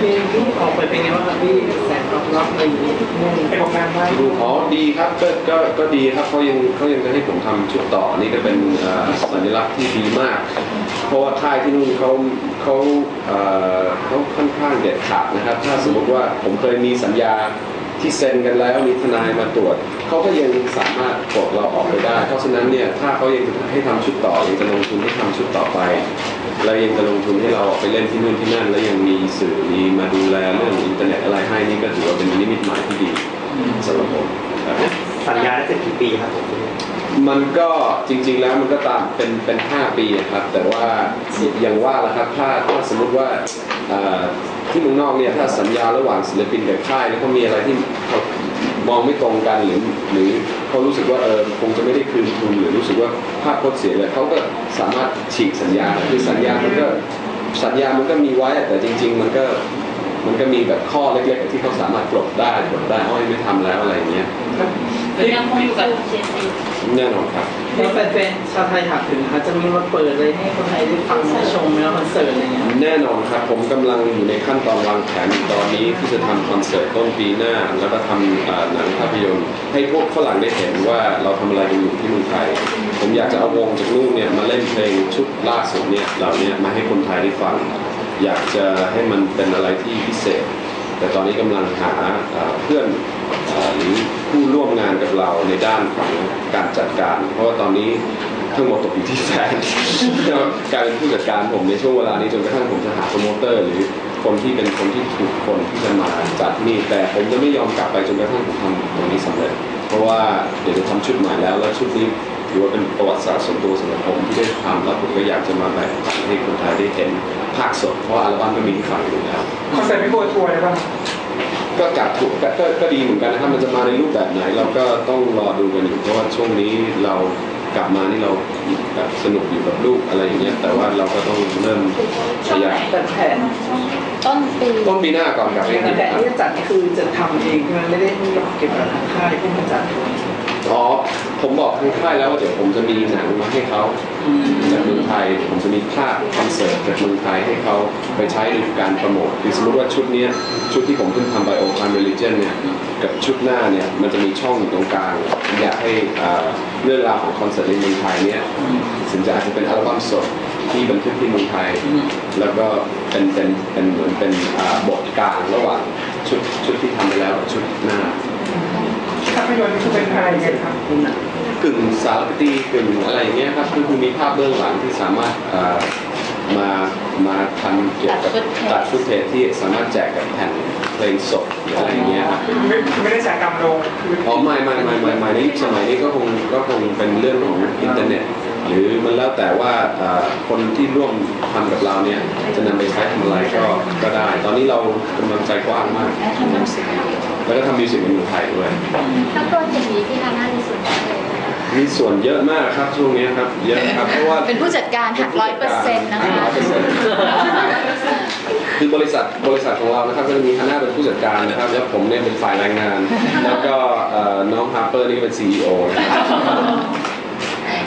เพลงที่ออกไปเป็นไงบ้างครับพี่แสนตอบรับอะไรอย่างนี้เป็นผลงานมากดูอ๋อดีครับก็ก็ก็ดีครับเขายังเขายังจะให้ผมทำชุดต่อนี่ก็เป็นสัญลักษณ์ที่ดีมาก เพราะว่าค่ายที่นู่นเขาเขาเขาค่อนข้างเด็ดขาดนะครับ ถ้าสมมติว่าผมเคยมีสัญญา ที่เซ็นกันแล้วมีทนายมาตรวจเขาก็ยังสามารถปลดเราออกไปได้ เพราะฉะนั้นเนี่ยถ้าเขายังจะให้ทำชุดต่อยังจะลงทุนให้ทำชุดต่อไปแล้วยังจะลงทุนให้เราออกไปเล่นที่นู่นที่นั่น แล้วยังมีสื่อมีมาดูแลเรื่องอินเทอร์เน็ตอะไรให้นี่ก็ถือว่าเป็นนิมิตหมายที่ดีสำหรับผมครับสัญญาได้เสร็จกี่ปีครับผมมันก็จริง ๆ แล้วมันก็ตามเป็นเป็นห้าปีอะครับ แต่ว่าอย่างว่าละครับถ้าถ้าสมมติว่าเอ่อ ที่เมืองนอกเนี่ยถ้าสัญญาระหว่างศิลปินกับค่ายแล้วเขามีอะไรที่เขามองไม่ตรงกันหรือหรือเขารู้สึกว่าเออคงจะไม่ได้คืนทุนหรือรู้สึกว่าภาพพจน์เสียเลยเขาก็สามารถฉีกสัญญาคือสัญญามันก็สัญญามันก็มีไว้แต่จริง ๆ มันก็ มันก็มีแบบข้อเล็กๆที่เขาสามารถปลดได้ปลดได้อ้อยไม่ทำแล้วอะไรอย่างเงี้ยยังคงอยู่กับเจซีแน่นอนครับแล้วแฟนๆชาวไทยถามถึงนะคะจะมีมาเปิดอะไรให้คนไทยได้ฟังได้ชมไหมครับคอนเสิร์ตอะไรเงี้ยแน่นอนครับผมกำลังอยู่ในขั้นตอนวางแผนตอนนี้ที่จะทำคอนเสิร์ตต้นปีหน้า แล้วก็ทำเอ่อหนังภาพยนตร์ให้พวกฝรั่งได้เห็นว่าเราทำอะไรกันอยู่ที่เมืองไทย ผมอยากจะเอาวงจากนู่นเนี่ยมาเล่นเพลงชุดล่าสุดเนี่ยเหล่านี้มาให้คนไทยได้ฟัง อยากจะให้มันเป็นอะไรที่พิเศษ แต่ตอนนี้กำลังหาเพื่อนหรือผู้ร่วมงานกับเราในด้านของการจัดการ เพราะว่าตอนนี้ทั้งหมดตกอยู่ที่แฟนกายเป็นผู้จัดการผมในช่วงเวลานี้จนกระทั่งผมจะหาโปรโมเตอร์ หรือคนที่เป็นคนที่ถูกคนที่จะมาจัดนี่แต่ผมจะไม่ยอมกลับไปจนกระทั่งผมทำตรงนี้สำเร็จ เพราะว่าเดี๋ยวจะทำชุดใหม่แล้วแล้วชุดนี้ ถือว่าเป็นประวัติศาสตร์ส่วนตัวสำหรับผมที่ได้ทำแล้วผมก็อยากจะมาแบ่งปันให้คนไทยได้เห็นภาคสดเพราะว่าอัลบั้มก็มีที่ฟังอยู่แล้วคอนเสิร์ตพี่โบทัวร์เลยป่ะก็จัดถูกก็ก็ก็ดีเหมือนกันนะครับมันจะมาในรูปแบบไหน เราก็ต้องรอดูกันอยู่เพราะว่าช่วงนี้เรากลับมานี่เราแบบสนุกอยู่กับลูกอะไรอย่างเงี้ยแต่ว่าเราก็ต้องเริ่มขยับแต่แผนต้นปีต้นปีหน้าก่อนกลับไปอังกฤษแต่ครับที่จะจัดนี่คือจะทำเองใช่ไหมไม่ได้เก็บกับทางค่ายที่มาจัด อ๋อผมบอกทางค่ายแล้วว่าเดี๋ยวผมจะมีหนังมาให้เขาจากเมืองไทยผมจะมีภาพคอนเสิร์ตจากเมืองไทยให้เขาไปใช้ในการโปรโมทคือสมมติว่าชุดเนี้ยชุดที่ผมเพิ่งทำ Bio Time Religion เนี่ยกับชุดหน้าเนี่ยมันจะมีช่องอยู่ตรงกลางผมอยากให้อ่าเรื่องราวของคอนเสิร์ตในเมืองไทยเนี่ยถึงจะอาจจะเป็นอัลบั้มสดที่บันทึกที่เมืองไทย แล้วก็เป็นเป็นเป็นเหมือนเป็นอ่าบทกลางระหว่างชุดชุดที่ทำไปแล้วกับชุดหน้าภาพ ยนตร์นี่คือเป็นอะไรกันครับกึ่งสารคดีกึ่งอะไรเงี้ยครับคือคือมีภาพเบื้องหลังที่สามารถมา มาทำเกี่ยวกับตัดฟุตเทจที่สามารถแจกกับแผ่นเพลงสดหรืออะไรอย่างเงี้ยครับไม่ไม่ได้จากกรรมลงคืออ๋อไม่ไม่ไม่ไม่ไม่ในยุคสมัยนี้ก็คงก็คงเป็นเรื่องของอินเทอร์เน็ต หรือมันแล้วแต่ว่าเอ่อคนที่ร่วมทำกับเราเนี่ยจะนำไปใช้ทำอะไรก็ก็ได้ ตอนนี้เรากำลังใจกว้างมาก และทำหนังสือแล้วก็ทำมิวสิกในเมืองไทยด้วยทั้งโปรเจกต์นี้ที่ฮาน่ามีส่วนร่วมเลย มีส่วนเยอะมากครับช่วงนี้ครับเยอะครับเพราะว่าเป็นผู้จัดการหักร้อยเปอร์เซ็นต์นะคะคือบริษัทบริษัทของเรานะครับก็จะมีคณะเป็นผู้จัดการนะครับแล้วผมเนี่ยเป็นฝ่ายแรงงาน แล้วก็เอ่อน้องฮาร์เปอร์นี่ก็เป็น CEO นะครับ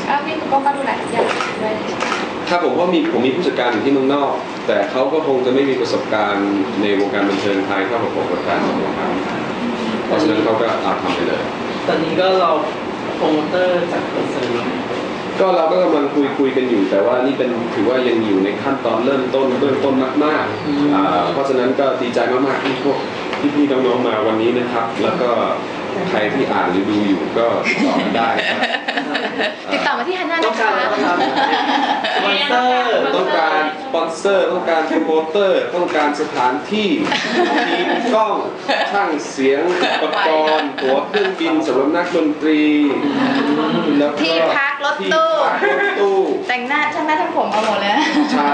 แล้วพี่ก็มาดูแลทุกอย่างด้วยถ้าผมว่ามีผมมีผู้จัดการอยู่ที่เมืองนอก แต่เขาก็คงจะไม่มีประสบการณ์ในวงการบันเทิงไทยเท่ากับผมกับการทำวงการเพราะฉะนั้นเขาก็เอาทำไปเลย ตอนนี้ก็เรา โปรโมเตอร์จัดคอนเสิร์ตก็เราก็กำลังคุยคุยกันอยู่ แต่ว่านี่เป็นถือว่ายังอยู่ในขั้นตอนเริ่มต้นเบื้องต้นมากๆอ่าเพราะฉะนั้นก็ดีใจมากๆที่พวกพี่ๆน้องๆมาวันนี้นะครับ แล้วก็ ใครที่อ่านหรือดูอยู่ก็ติดต่อมาได้ครับติดต่อมาที่ฮาน่าต้อนะงการคะ อะไรบ้างครับสปอนเซอร์ต้องการสปอนเซอร์ต้องการโปรโมเตอร์ ต้องการสถานที่ทีมกล้องช่างเสียงอุปกรณ์ตั๋วเครื่องบินสำหรับนักดนตรีแล้วก็ที่พักรถตู้ ที่พักรถตู้ แต่งหน้าช่างหน้าทั้งผมเอาหมดเลยนะใช่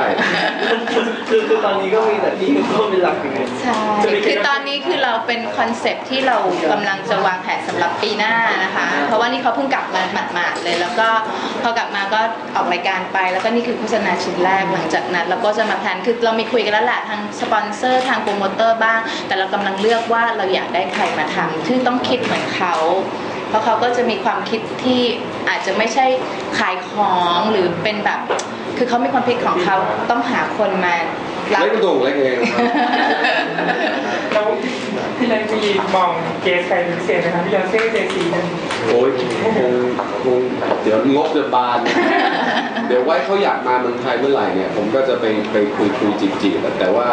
คือคือตอนนี้ก็มีแต่ที่ก็เป็นหลักอย่างเงี้ยใช่คือตอนนี้คือเราเป็นคอนเซ็ปต์ที่เรากำลังจะวางแผนสำหรับปีหน้านะคะ เพราะว่านี่เขาเพิ่งกลับมาหมาดๆเลย แล้วก็พอกลับมาก็ออกรายการไป แล้วก็นี่คือโฆษณาชิ้นแรกหลังจากนั้นเราก็จะมาแพลนคือเรามีคุยกันแล้วแหละทางสปอนเซอร์ทางโปรโมเตอร์บ้าง แต่เรากำลังเลือกว่าเราอยากได้ใครมาทำที่ต้องคิดเหมือนเขาเพราะเขาก็จะมีความคิดที่อาจจะไม่ใช่ขายของหรือเป็นแบบ คือเขามีความคิดของเขาต้องหาคนมารับเล็กตรงเล็กเองครับแล้วพี่นันมีมองเกสใครเป็นพิเศษไหมครับพี่ยอนเซ่เจซีนั่นโอ้ยคงคงเดี๋ยวงบจะบาน เดี๋ยวไว้เขาอยากมาเมืองไทยเมื่อไหร่เนี่ย ผมก็จะไปไปคุยคุยจีบจีบแต่ว่า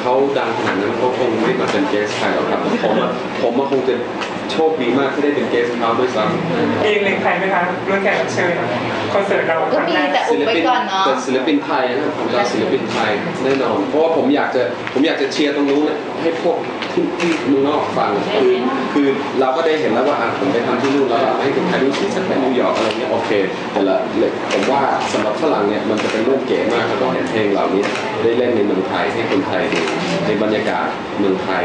เขาดังขนาดนั้นเขาคงไม่มาเป็นเกสใครหรอกครับผมอะผมอะคงจะ โชคดีมากที่ได้เป็นเกสเขาด้วยซ้ำเองเล็งใครไหมคะเรื่องแขกรับเชิญคอนเสิร์ตเราก็มีแต่อุบไว้ก่อนเนาะแต่ศิลปินไทยนะครับผมจะศิลปินไทยแน่นอน เพราะว่าผมอยากจะผมอยากจะเชียร์ตรงนู้นเนี่ยให้พวกที่ที่เมืองนอกฟังคือคือเราก็ได้เห็นแล้วว่าอะผมไปทำที่นู่นแล้วให้คนไทยรู้ที่สักเป็นนิวยอร์กอะไรเงี้ยโอเค แต่ละเลยผมว่าสำหรับฝรั่งเนี่ยมันจะเป็นเรื่องเก๋มากถ้าเราเห็นเพลงเหล่านี้ได้เล่นในเมืองไทยให้คนไทยดูในบรรยากาศเมืองไทย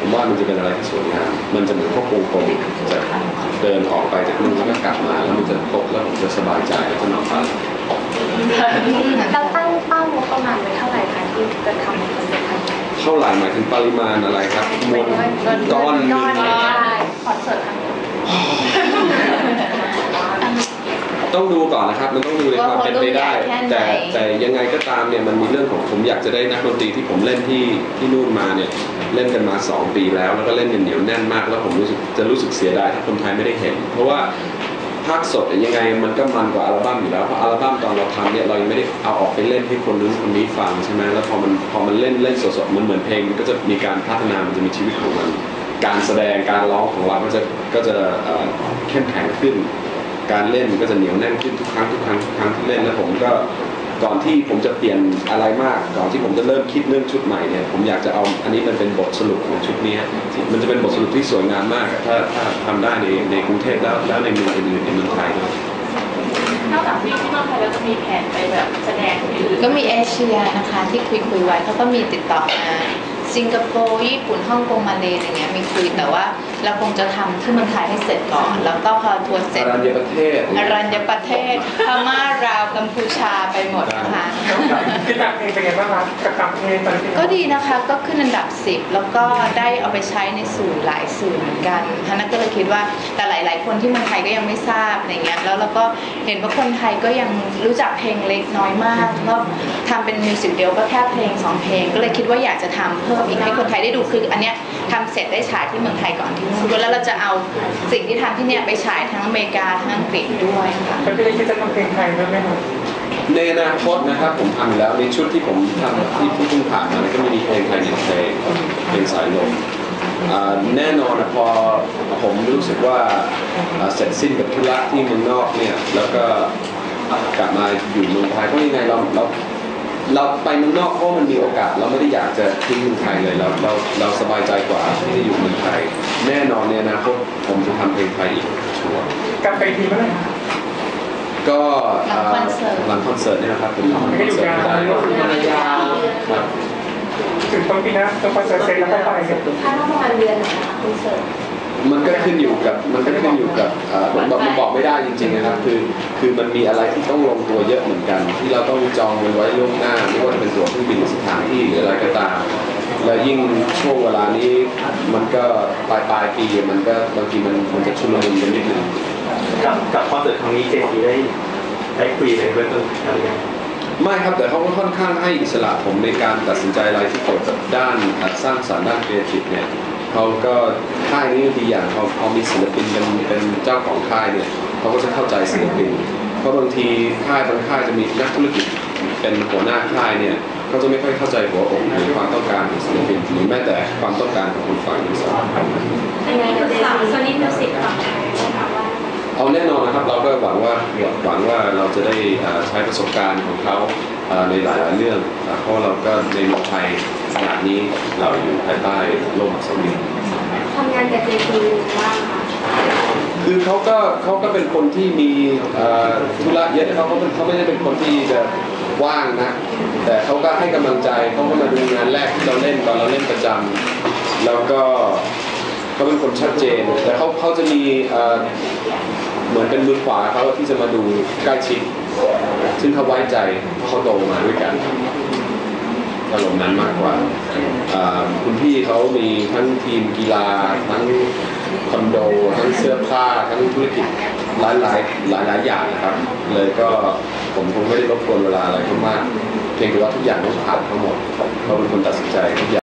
ผมว่ามันจะเป็นอะไรที่สวยงาม มันจะเหมือนพวกวงกลมจะเดินออกไปจากนู่นแล้วก็กลับมาแล้วมันจะครบแล้วผมจะสบายใจแล้วจะนอนฝันเราตั้งเป้างบประมาณไว้เท่าไหร่คะที่จะทำคอนเสิร์ตครั้งนี้เท่าไหร่หมายถึงปริมาณอะไรครับมวลก้อนหนึ่งใช่คอนเสิร์ตครั้งนี้ ต้องดูก่อนนะครับ มันต้องดูในความเป็นไปได้ว่าเขาต้องใหญ่แค่ไหนแต่แต่ยังไงก็ตามเนี่ยมันมีเรื่องของผมอยากจะได้นักดนตรีที่ผมเล่นที่ที่นู่นมาเนี่ยเล่นกันมา 2 ปีแล้ว แล้วก็เล่นกันเหนียวแน่นมาก แล้วผมรู้สึกจะรู้สึกเสียดายถ้าคนไทยไม่ได้เห็น เพราะว่าภาคสดเนี่ยยังไงมันก็มันกว่าอัลบั้มอยู่แล้วเพราะอัลบั้มตอนเราทำเนี่ยเรายังไม่ได้เอาออกไปเล่นให้คนนู้นคนนี้ฟังใช่ไหมแล้วพอมันพอมันเล่นเล่นสดๆมันเหมือนเพลงมันก็จะมีการพัฒนามันจะมีชีวิตของมัน การแสดงการร้องของเราก็จะก็จะเอ่อเข้มแข็งขึ้น การเล่นมันก็จะเหนียวแน่นขึ้นทุกครั้งทุกครั้งทุกครั้งที่เล่นแล้วผมก็ก่อนที่ผมจะเปลี่ยนอะไรมาก ก่อนที่ผมจะเริ่มคิดเรื่องชุดใหม่เนี่ย ผมอยากจะเอาอันนี้มันเป็นบทสรุปของชุดนี้มันจะเป็นบทสรุปที่สวยงามมากอะถ้าถ้าทำได้ในในกรุงเทพแล้วแล้วในเมืองอื่นๆในเมืองไทยด้วยนอกจากวิ่งที่เมืองไทยแล้วจะมีแผนไปแบบแสดงที่อื่นก็มีเอเชียนะคะที่คุยคุยๆไว้เขาก็มีติดต่อมา สิงคโปร์ญี่ปุ่นฮ่องกงมาเลอะไรเงี้ยมีคุยแต่ว่าเราคงจะทำที่เมืองไทยให้เสร็จก่อน แล้วก็พอทัวร์เสร็จอรัญญประเทศ อรัญญประเทศพม่าราวกัมพูชาไปหมดนะคะ พี่ตักเองเป็นไงบ้างคะกับต่างประเทศตอนนี้ก็ดีนะคะ ก็ขึ้นอันดับ 10 แล้วก็ได้เอาไปใช้ในสื่อหลายสื่อเหมือนกันท่านัทก็เลยคิดว่าแต่หลาย ๆ คนที่เมืองไทยก็ยังไม่ทราบอะไรเงี้ยแล้วเราก็เห็นว่าคนไทยก็ยังรู้จักเพลงเล็กน้อยมากเพราะทำเป็นมิวสิกเดียวก็แค่เพลงสองเพลง ก็เลยคิดว่าอยากจะทำเพิ่มอีกให้คนไทยได้ดูคืออันเนี้ยทำเสร็จได้ฉายที่เมืองไทยก่อนที่นู่นแล้วเราจะเอาสิ่งที่ทำที่เนี่ยไปฉายทั้งอเมริกาทั้งอังกฤษด้วยค่ะแล้วพี่เล็กคิดจะทำเพลงไทยด้วยไหมครับ ในอนาคตนะครับผมทำอยู่แล้วในชุดที่ผมทำที่ที่เพิ่งผ่านมาเนี่ยก็มีเพลงไทยหนึ่งเพลงเพลงสายลมอ่าแน่นอนนะพอผมรู้สึกว่าอ่าเสร็จสิ้นกับธุระที่เมืองนอกเนี่ยแล้วก็กลับมาอยู่เมืองไทยเพราะยังไงเราเราเราไปเมืองนอกเพราะมันมีโอกาส เราไม่ได้อยากจะทิ้งเมืองไทยเลยเราเราเราสบายใจกว่าที่จะอยู่เมืองไทย แน่นอนเนี่ยนะคตผมจะทำเพลงไทยอีกชัวร์กลับไปทีเมื่อไหร่ ก็หลังคอนเสิร์ตหลังคอนเสิร์ตเนี่ยนะครับผมทำคอนไม่ได้อยู่เสิร์ตยาวไม่ได้ก็คือภรรยาครับถึงต้นปีหน้าต้นคอนเสิร์ตเสร็จแล้วก็ไปกันคาดว่าประมาณเดือนไหนคะคอนเสิร์ต มันก็ขึ้นอยู่กับมันก็ขึ้นอยู่กับเอ่อผมบอกมันบอกไม่ได้จริงๆนะครับคือคือมันมีอะไรที่ต้องลงตัวเยอะเหมือนกัน ที่เราต้องจองมันไว้ล่วงหน้าไม่ว่าจะเป็นตั๋วเครื่องบินสถานที่หรืออะไรก็ตาม แล้วยิ่งช่วงเวลานี้มันก็ปลายปลายปีมันก็บางทีมันมันจะชุลมุนกันนิดนึง กับกับคอนเสิร์ตครั้งนี้เจซีได้ได้คุยในเบื้องต้นอะไรยังไม่ครับแต่เขาก็ค่อนข้างให้อิสระผมในการตัดสินใจอะไรที่เกี่ยวกับด้านสร้างสรรค์ด้านครีเอทีฟเนี่ยเขาก็ค่ายนี้ดีอย่างเขาเขามีศิลปินเป็นเป็นเจ้าของค่ายเนี่ยเขาก็จะเข้าใจศิลปินเพราะบางทีค่ายบางค่ายจะมีนักธุรกิจเป็นหัวหน้าค่ายเนี่ยเขาจะไม่ค่อยเข้าใจหัวอกหรือความต้องการของศิลปินหรือแม้แต่ความต้องการของคนฟังด้วยซ้ำยังไงกับเจซีโซนี่มิวสิกฝั่ง เอาแน่นอนนะครับเราก็หวังว่าหวังว่าเราจะได้เอ่อใช้ประสบการณ์ของเขาเอ่อในหลายๆเรื่องอะเพราะเราก็ในเมืองไทยขณะนี้เราอยู่ภายใต้โลกอักษรวินทำงานกับเจซีว่างค่ะคือเขาก็เขาก็เป็นคนที่มีเอ่อธุระเยอะเขาเขาเป็นเขาไม่ได้เป็นคนที่จะว่างนะ แต่เขาก็ให้กำลังใจเขาก็มาดูงานแรกที่เราเล่นตอนเราเล่นประจำแล้วก็เขาเป็นคนชัดเจนแต่เขาเขาจะมี เหมือนเป็นมือขวาเขาที่จะมาดูใกล้ชิด ซึ่งเขาไว้ใจเพราะเขาโตมาด้วยกันอารมณ์นั้นมากกว่า คุณพี่เขามีทั้งทีมกีฬา ทั้งคอนโด ทั้งเสื้อผ้า ทั้งธุรกิจหลายหลายหลายหลายอย่างนะครับ เลยก็ผมคงไม่ได้รบกวนเวลาอะไรเขามาก เพียงแต่ว่าทุกอย่างต้องผ่านทั้งหมดเขาเป็นคนตัดสินใจทุกอย่าง